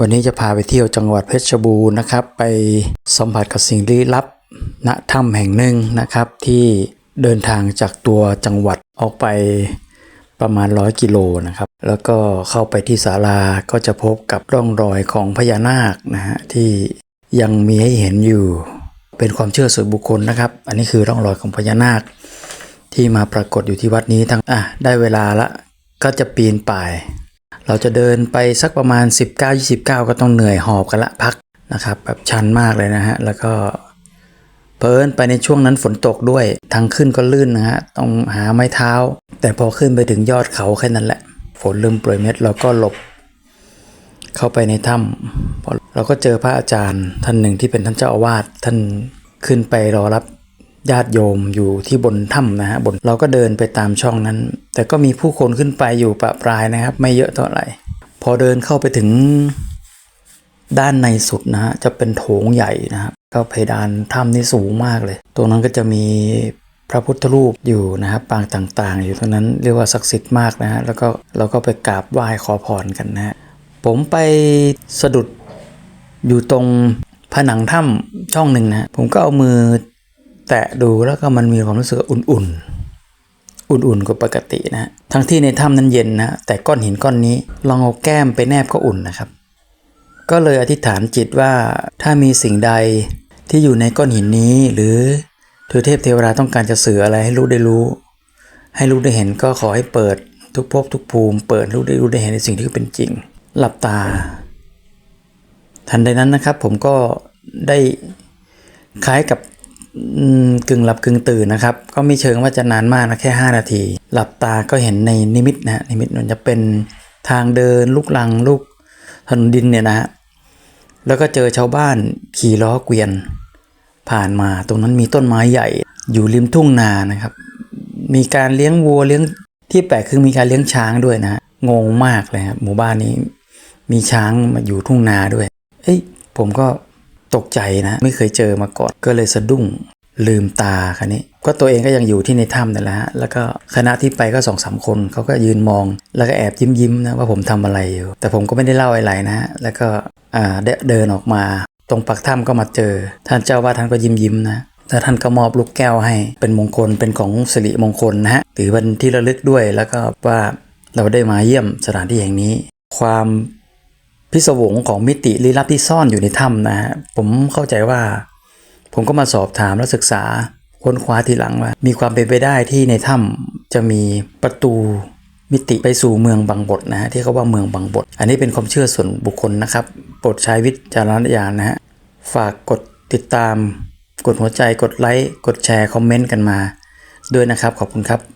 วันนี้จะพาไปเที่ยวจังหวัดเพชรบูรณ์นะครับ ไปสัมผัสกับสิ่งลี้ลับ ณถ้ำแห่งหนึ่งนะครับ ที่เดินทางจากตัวจังหวัดออกไปประมาณร้อยกิโลนะครับ แล้วก็เข้าไปที่ศาลาก็จะพบกับร่องรอยของพญานาคนะฮะที่ยังมีให้เห็นอยู่ เป็นความเชื่อส่วนบุคคลนะครับ อันนี้คือร่องรอยของพญานาค ที่มาปรากฏอยู่ที่วัดนี้ทั้งอะได้เวลาละก็จะปีนป่าย เราจะเดินไปสักประมาณ 19-29 ก็ต้องเหนื่อยหอบกันละพักนะครับแบบชันมากเลยนะฮะ แล้วก็เพลินไปในช่วงนั้นฝนตกด้วยทางขึ้นก็ลื่นนะฮะ ต้องหาไม้เท้า แต่พอขึ้นไปถึงยอดเขาแค่นั้นแหละ ฝนเริ่มโปรยเม็ดเราก็หลบ เข้าไปในถ้ำพอเราก็เจอพระอาจารย์ท่านหนึ่งที่เป็นท่านเจ้าอาวาสท่านขึ้นไปรอรับ ญาติโยมอยู่ที่บนถ้ำนะฮะบนเราก็เดินไปตามช่องนั้น แต่ก็มีผู้คนขึ้นไปอยู่ประปรายนะครับ ไม่เยอะเท่าไหร่ พอเดินเข้าไปถึงด้านในสุดนะฮะจะเป็นโถงใหญ่นะครับก็เพดานถ้ำนี่สูงมากเลย ตรงนั้นก็จะมีพระพุทธรูปอยู่นะครับปางต่างๆ อยู่ตรงนั้นเรียกว่าศักดิ์สิทธิ์มากนะฮะแล้วก็เราก็ไปกราบไหว้ขอพรกันนะฮะผมไปสะดุดอยู่ตรงผนังถ้ำช่องหนึ่งนะผมก็เอามือ แตะดูแล้วก็มันมีความรู้สึกอุ่นๆ อุ่นๆกว่าปกตินะทั้งที่ในถ้ำนั้นเย็นนะแต่ก้อนหินก้อนนี้ลองเอาแก้มไปแนบก็อุ่นนะครับ ก็เลยอธิษฐานจิตว่าถ้ามีสิ่งใดที่อยู่ในก้อนหินนี้ หรือเทวเทพเทวดาต้องการจะสื่ออะไรให้ลูกได้รู้ ให้ลูกได้เห็นก็ขอให้เปิดทุกภพทุกภูมิ เปิดให้ลูกได้รู้ได้เห็นในสิ่งที่เป็นจริง หลับตา ทันใดนั้นนะครับ ผมก็ได้คล้ายกับ กึ่งหลับกึ่งตื่นนะครับ ก็ไม่เชิงว่าจะนานมากนะแค่ 5 นาที หลับตาก็เห็นในนิมิตนะนิมิตมันจะเป็นทางเดินลูกลังลูกถนนดินเนี่ยนะฮะแล้วก็เจอชาวบ้านขี่ล้อเกวียน ผ่านมาตรงนั้นมีต้นไม้ใหญ่ อยู่ริมทุ่งนานะครับ มีการเลี้ยงวัวเลี้ยงที่แปลกคือมีการเลี้ยงช้างด้วยนะฮะงงมากเลยครับหมู่บ้านนี้ มีช้างมาอยู่ทุ่งนาด้วย เอ้ยผมก็ ตกใจนะไม่เคยเจอมาก่อนก็เลยสะดุ้งลืมตาคันนี้ ก็ตัวเองก็ยังอยู่ที่ในถ้ำนั่นแหละฮะแล้วก็คณะที่ไปก็สองสามคนเขาก็ยืนมอง แล้วก็แอบยิ้มยิ้มนะว่าผมทำอะไรอยู่ แต่ผมก็ไม่ได้เล่าอะไรนะฮะแล้วก็เดินออกมา ตรงปากถ้ำก็มาเจอ ท่านเจ้าว่าท่านก็ยิ้มยิ้มนะแล้วท่านก็มอบลูกแก้วให้เป็นมงคลเป็นของสิริมงคลนะฮะถือเป็นที่ระลึกด้วยแล้วก็ว่าเราได้มาเยี่ยมสถานที่แห่งนี้ ความ พิศวงของมิติลี้ลับที่ซ่อนอยู่ในถ้ำนะฮะผมเข้าใจว่า ผมก็มาสอบถามและศึกษาค้นคว้าทีหลังว่า มีความเป็นไปได้ที่ในถ้ำจะมีประตูมิติไปสู่เมืองบางบทนะฮะที่เขาว่าเมืองบางบท อันนี้เป็นความเชื่อส่วนบุคคลนะครับโปรดใช้วิจารณญาณนะฮะฝากกดติดตาม กดหัวใจกดไลค์กดแชร์คอมเมนต์กันมา ด้วยนะครับขอบคุณครับ